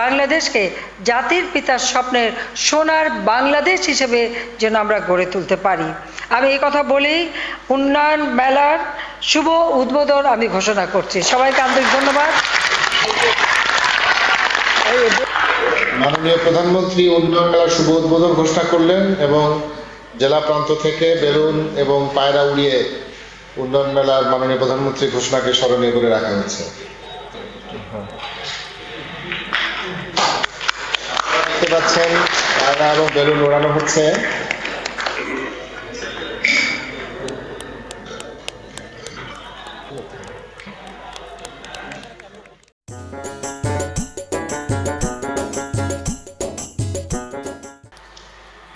বাংলাদেশকে জাতির পিতার স্বপ্নের সোনার বাংলাদেশ হিসেবে যেন আমরা গড়ে তুলতে পারি। আমি এই কথা বলেই উন্নয়ন মেলার শুভ উদ্বোধন আমি ঘোষণা করছি। সবাইকে আন্তরিক ধন্যবাদ। মাননীয় প্রধানমন্ত্রী, উন্নয়ন মেলার শুভ উদ্বোধন ঘোষণা করলেন এবং জেলা প্রান্ত থেকে বেলুন এবং পায়রা উড়িয়ে উন্নয়ন মেলার মাননীয় প্রধানমন্ত্রী ঘোষণাকে স্মরণীয় করে রাখা হয়েছে। দেখতে পাচ্ছেন পায়রা এবং বেলুন ওড়ানো হচ্ছে।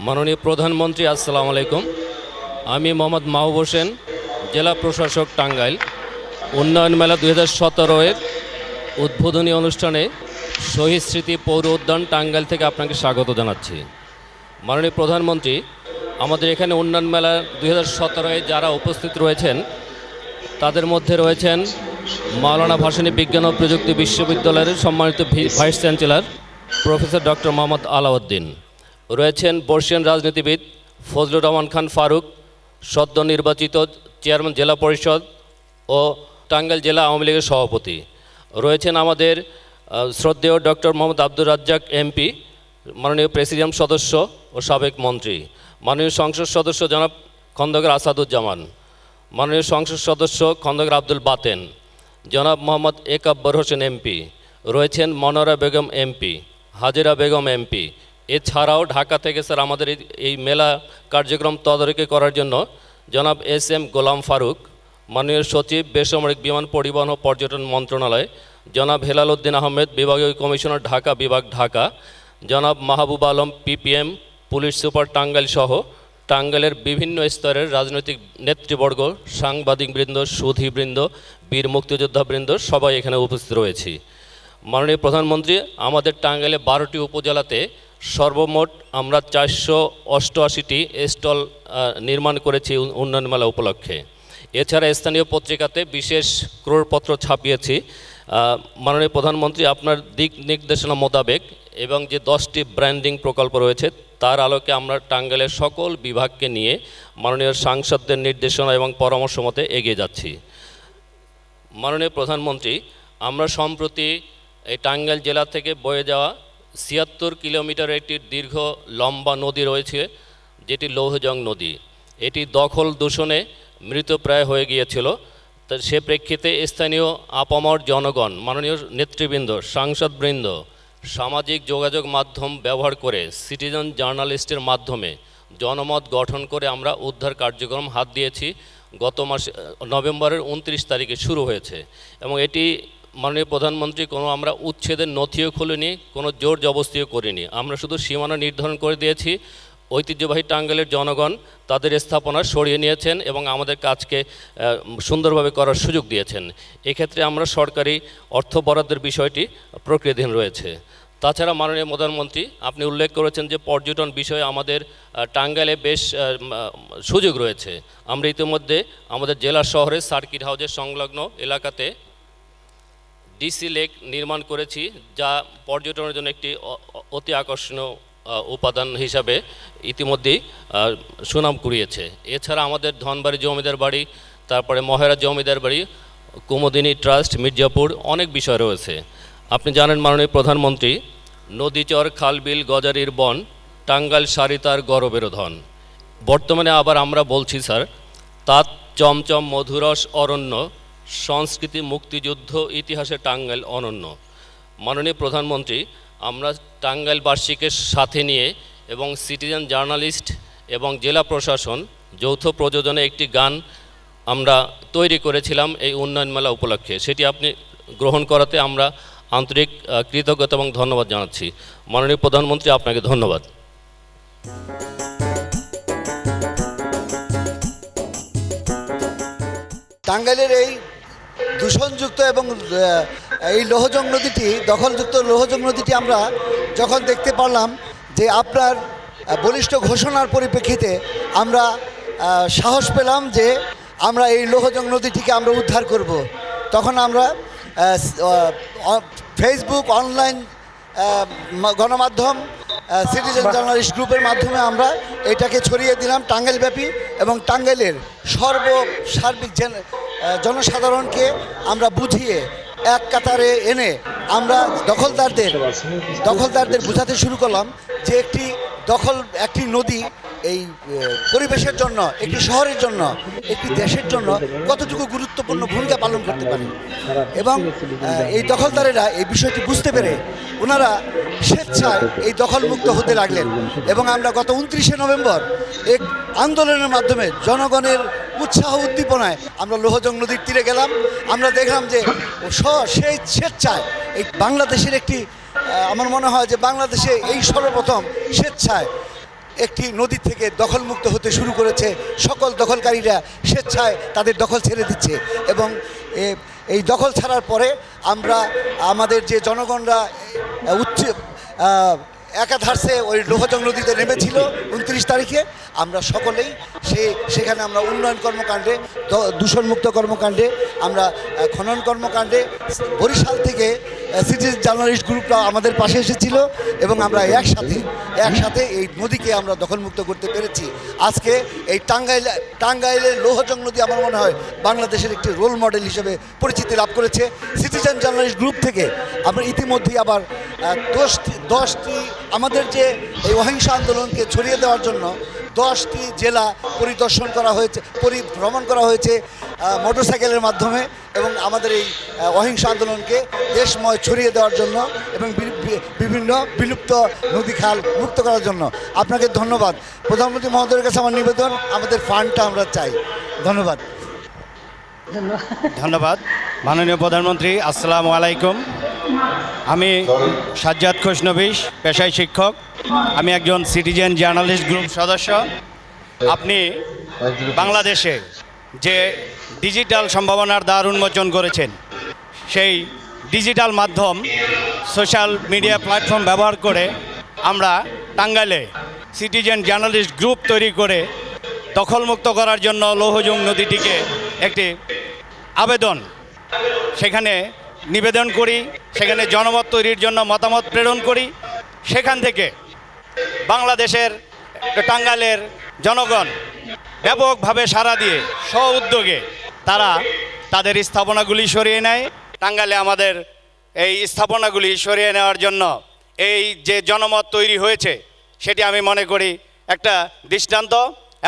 মাননীয় প্রধানমন্ত্রী, আসসালামু আলাইকুম। আমি মোহাম্মদ মাহবুব হোসেন জেলা প্রশাসক টাঙ্গাইল। উন্নয়ন মেলা দুই হাজার সতেরোয়ের উদ্বোধনী অনুষ্ঠানে শহীদ স্মৃতি পৌর উদ্যান টাঙ্গাইল থেকে আপনাকে স্বাগত জানাচ্ছি। মাননীয় প্রধানমন্ত্রী, আমাদের এখানে উন্নয়ন মেলা দুই হাজার সতেরোয় যারা উপস্থিত রয়েছেন, তাদের মধ্যে রয়েছেন মাওলানা ভাসানী বিজ্ঞান ও প্রযুক্তি বিশ্ববিদ্যালয়ের সম্মানিত vice chancellor professor doctor Mohammad Alauddin. রয়েছেন বর্ষিয়ান রাজনীতিবিদ ফজলুর রহমান খান ফারুক সদ্য নির্বাচিত চেয়ারম্যান জেলা পরিষদ ও টাঙ্গাইল জেলা আওয়ামী লীগের সভাপতি। রয়েছেন আমাদের শ্রদ্ধেয় ডক্টর মোহাম্মদ আব্দুর রাজ্জাক এমপি, মাননীয় প্রেসিডিয়াম সদস্য ও সাবেক মন্ত্রী। মাননীয় সংসদ সদস্য জনাব খন্দকার আসাদুজ্জামান। মাননীয় সংসদ সদস্য খন্দকার আব্দুল বাতেন। জনাব মোহাম্মদ একব্বর হোসেন এমপি। রয়েছেন মনোরা বেগম এমপি, হাজিরা বেগম এমপি এছাড়াও ঢাকা থেকে স্যার আমাদের এই- মেলা কার্যক্রম তদারকি করার জন্য জনাব এস এম গোলাম ফারুক, মাননীয় সচিব, বেসামরিক বিমান পরিবহন ও পর্যটন মন্ত্রণালয়, জনাব হেলাল উদ্দিন আহমেদ, বিভাগীয় কমিশনার ঢাকা, বিভাগ ঢাকা, জনাব Mahbub Alam PPM police super Tangail সহ টাঙ্গাইলের বিভিন্ন স্তরের রাজনৈতিক নেতৃবর্গ সাংবাদিকবৃন্দ সুধীবৃন্দ বীর মুক্তিযোদ্ধাবৃন্দ সবাই এখানে উপস্থিত রয়েছি। মাননীয় প্রধানমন্ত্রী, আমাদের টাঙ্গাইলে বারোটি উপজেলাতে সর্বমোট আমরা চারশো অষ্টআশিটি স্টল নির্মাণ করেছি উন- উন্নয়ন মেলা উপলক্ষে। এছাড়া স্থানীয় পত্রিকাতে বিশেষ ক্রোড়পত্র ছাপিয়েছি। মাননীয় প্রধানমন্ত্রী আপনার দিক নির্দেশনা মোতাবেক এবং যে দশটি ব্র্যান্ডিং প্রকল্প রয়েছে, তার আলোকে আমরা টাঙ্গাইলের সকল বিভাগকে নিয়ে মাননীয় সাংসদদের নির্দেশনা এবং পরামর্শ মতে এগিয়ে যাচ্ছি। মাননীয় প্রধানমন্ত্রী, আমরা সম্প্রতি এই টাঙ্গাইল জেলা থেকে বয়ে যাওয়া ছিয়াত্তর কিলোমিটার একটি দীর্ঘ লম্বা নদী রয়েছে, যেটি লৌহজং নদী। এটি দখল দূষণে মৃতপ্রায় হয়ে গিয়েছিল। তা সে প্রেক্ষিতে স্থানীয় আপামর জনগণ, মাননীয় নেতৃবৃন্দ, সাংসদবৃন্দ, সামাজিক যোগাযোগ মাধ্যম ব্যবহার করে সিটিজেন জার্নালিস্টের মাধ্যমে জনমত গঠন করে আমরা উদ্ধার কার্যক্রম হাত দিয়েছি। গত মাসে, নভেম্বরের উনত্রিশ তারিখে শুরু হয়েছে এবং এটি মাননীয় প্রধানমন্ত্রী, কোনো আমরা উচ্ছেদের নথিও খুলিনি, কোনো জোর জবস্তিও করিনি। আমরা শুধু সীমানা নির্ধারণ করে দিয়েছি, ঐতিহ্যবাহী টাঙ্গাইলের জনগণ তাদের স্থাপনা সরিয়ে নিয়েছেন এবং আমাদের কাজকে সুন্দরভাবে করার সুযোগ দিয়েছেন। এক্ষেত্রে আমরা সরকারি অর্থ বরাদ্দের বিষয়টি প্রক্রিয়াধীন রয়েছে। তাছাড়া মাননীয় প্রধানমন্ত্রী, আপনি উল্লেখ করেছেন যে পর্যটন বিষয়ে আমাদের টাঙ্গাইলে বেশ সুযোগ রয়েছে। আমরা ইতিমধ্যে আমাদের জেলা শহরে সার্কিট হাউসের সংলগ্ন এলাকাতে ডিসি লেক নির্মাণ করেছি, যা পর্যটনের জন্য একটি অতি আকর্ষণীয় উপাদান হিসাবে ইতিমধ্যেই সুনাম কুড়িয়েছে। এছাড়া আমাদের ধনবাড়ি জমিদার বাড়ি, তারপরে মহেরা জমিদার বাড়ি, কুমুদিনী ট্রাস্ট, মির্জাপুর, অনেক বিষয় রয়েছে। আপনি জানেন মাননীয় প্রধানমন্ত্রী, নদীচর, খালবিল, গজারির বন, টাঙ্গাইল সারিতার গরবের ধন বর্তমানে আবার আমরা বলছি, স্যার, তাত চমচম মধুরস অরণ্য সংস্কৃতি মুক্তিযুদ্ধ ইতিহাসে টাঙ্গাইল অনন্য। মাননীয় প্রধানমন্ত্রী, আমরা টাঙ্গাইল বার্ষিকের সাথে নিয়ে এবং সিটিজেন জার্নালিস্ট এবং জেলা প্রশাসন, যৌথ প্রযোজনে একটি গান আমরা তৈরি করেছিলাম এই উন্নয়ন মেলা উপলক্ষে। সেটি আপনি গ্রহণ করাতে আমরা আন্তরিক কৃতজ্ঞতা এবং ধন্যবাদ জানাচ্ছি। মাননীয় প্রধানমন্ত্রী, আপনাকে ধন্যবাদ। টাঙ্গাইলের এই দূষণযুক্ত এবং এই লোহজং নদীটি দখলযুক্ত লোহজং নদীটি আমরা যখন দেখতে পারলাম যে আপনার বলিষ্ঠ ঘোষণার পরিপ্রেক্ষিতে আমরা সাহস পেলাম যে আমরা এই লোহজং নদীটিকে আমরা উদ্ধার করব। তখন আমরা ফেসবুক অনলাইন গণমাধ্যম সিটিজেন জার্নালিস্ট গ্রুপের মাধ্যমে আমরা এটাকে ছড়িয়ে দিলাম টাঙ্গাইল ব্যাপী এবং টাঙ্গাইলের সর্ব সার্বিক জনসাধারণকে আমরা বুঝিয়ে এক কাতারে এনে আমরা দখলদারদের দখলদারদের বোঝাতে শুরু করলাম যে একটি দখল, একটি নদী এই পরিবেশের জন্য, একটি শহরের জন্য, একটি দেশের জন্য কতটুকু গুরুত্বপূর্ণ ভূমিকা পালন করতে পারে। এবং এই দখলদারেরা এই বিষয়টি বুঝতে পেরে ওনারা স্বেচ্ছায় এই দখলমুক্ত হতে লাগলেন। এবং আমরা গত উনত্রিশে নভেম্বর এক আন্দোলনের মাধ্যমে জনগণের উৎসাহ উদ্দীপনায় আমরা লোহজং নদীর তীরে গেলাম। আমরা দেখলাম যে সেই স্বেচ্ছায় এই বাংলাদেশের একটি আমার মনে হয় যে বাংলাদেশে এই সর্বপ্রথম স্বেচ্ছায় একটি নদী থেকে দখলমুক্ত হতে শুরু করেছে। সকল দখলকারীরা স্বেচ্ছায় তাদের দখল ছেড়ে দিচ্ছে এবং এই দখল ছাড়ার পরে আমরা আমাদের যে জনগণরা উচ্চ একাধারসে ওই লোহজং নদীতে নেমেছিল উনত্রিশ তারিখে। আমরা সকলেই সে, সেখানে আমরা উন্নয়ন কর্মকাণ্ডে দূষণমুক্ত কর্মকাণ্ডে, আমরা খনন কর্মকাণ্ডে, বরিশাল থেকে সিটি জার্নালিস্ট গ্রুপরা আমাদের পাশে এসেছিল এবং আমরা একসাথে একসাথে এই নদীকে আমরা দখলমুক্ত করতে পেরেছি। আজকে এই টাঙ্গাইল, টাঙ্গাইলের লোহজং নদী আমার মনে হয় বাংলাদেশের একটি রোল মডেল হিসেবে পরিচিতি লাভ করেছে। সিটিজেন জার্নালিস্ট গ্রুপ থেকে আমরা ইতিমধ্যেই আবার দশটি দশটি আমাদের যে এই অহিংসা আন্দোলনকে ছড়িয়ে দেওয়ার জন্য দশটি জেলা পরিদর্শন করা হয়েছে, পরিভ্রমণ করা হয়েছে মোটরসাইকেলের মাধ্যমে এবং আমাদের এই অহিংসা আন্দোলনকে দেশময় ছড়িয়ে দেওয়ার জন্য এবং বিভিন্ন বিলুপ্ত নদী খাল মুক্ত করার জন্য। আপনাকে ধন্যবাদ। প্রধানমন্ত্রী মহোদয়ের কাছে আমার নিবেদন, আমাদের ফান্ডটা আমরা চাই। ধন্যবাদ। ধন্যবাদ। মাননীয় প্রধানমন্ত্রী, আসসালামু আলাইকুম। আমি সাজ্জাদ খোশনবিশ, পেশায় শিক্ষক। আমি একজন সিটিজেন জার্নালিস্ট গ্রুপ সদস্য। আপনি বাংলাদেশে যে ডিজিটাল সম্ভাবনার দ্বার উন্মোচন করেছেন, সেই ডিজিটাল মাধ্যম সোশ্যাল মিডিয়া প্ল্যাটফর্ম ব্যবহার করে আমরা টাঙ্গাইলে সিটিজেন জার্নালিস্ট গ্রুপ তৈরি করে দখলমুক্ত করার জন্য লৌহজং নদীটিকে একটি আবেদন, সেখানে নিবেদন করি, সেখানে জনমত তৈরির জন্য মতামত প্রেরণ করি। সেখান থেকে বাংলাদেশের টাঙ্গালের জনগণ ব্যাপকভাবে সাড়া দিয়ে স্ব উদ্যোগে তারা তাদের স্থাপনাগুলি সরিয়ে নেয়। টাঙ্গালে আমাদের এই স্থাপনাগুলি সরিয়ে নেওয়ার জন্য এই যে জনমত তৈরি হয়েছে, সেটি আমি মনে করি একটা দৃষ্টান্ত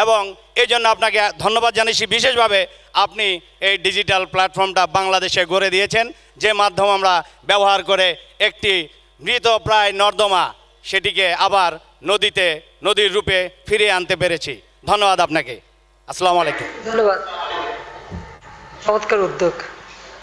এবং এই জন্য আপনাকে ধন্যবাদ জানাচ্ছি বিশেষভাবে আপনি এই ডিজিটাল প্ল্যাটফর্মটা বাংলাদেশে গড়ে দিয়েছেন, যে মাধ্যম আমরা ব্যবহার করে একটি মৃত প্রায় নর্দমা সেটিকে আবার নদীতে, নদীর রূপে ফিরিয়ে আনতে পেরেছি। ধন্যবাদ আপনাকে। আসসালামু আলাইকুম। ধন্যবাদ। চমৎকার উদ্যোগ।